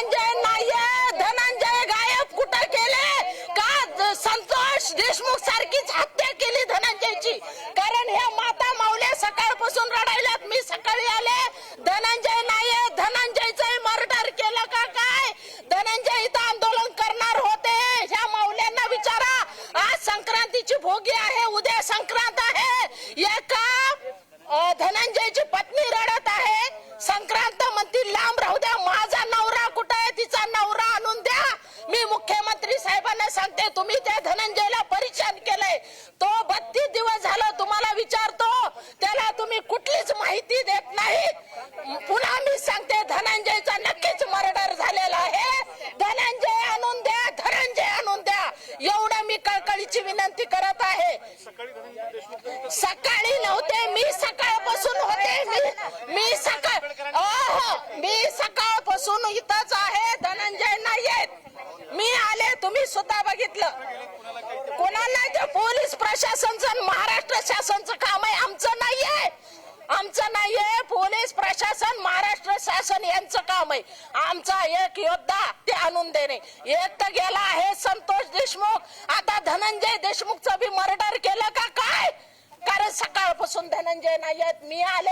धनंजय नाहीये धनंजय गायब कुठं केले? का संतोष देशमुख सारखीच हत्या केली धनंजयची? कारण ह्या माता माऊल्या सकाळपासून रडायल्यात मी सकाळी आले. धनंजय नाहीये धनंजयच मर्डर केलं का काय? धनंजय इथं आंदोलन करणार होते. ह्या माऊल्यांना विचारा. आज संक्रांतीची भोगी आहे उद्या संक्रांत आहे. एका धनंजय साहेबांना सांगते तुम्ही त्या धनंजयला परेशान केलंय. तो बत्तीस दिवस झाला तुम्हाला विचारतो त्याला तुम्ही कुठलीच माहिती देत नाही. पुन्हा मी सांगते धनंजयचा नक्कीच मर्डर झालेला आहे. धनंजय आणून द्या धनंजय आणून द्या. एवढं मी कळकळीची विनंती करत आहे. सकाळी नव्हते मी सकाळपासून होते. मी मी सकाळ मी सकाळपासून इथंच आहे धनंजय नाही आहेत मी आले तुम्ही सुद्धा बघितलं. कोणाला ते पोलीस प्रशासनचं महाराष्ट्र शासनचं काम आहे. आमचं नाहीये. आमचं नाहीये. पोलीस प्रशासन महाराष्ट्र शासन यांचं काम आहे. आमचा एक योद्धा ते आणून देणे. एक तर गेला आहे संतोष देशमुख. आता धनंजय देशमुखचं बी मर्डर केलं का काय? कारण सकाळपासून धनंजय नाही आहेत मी आले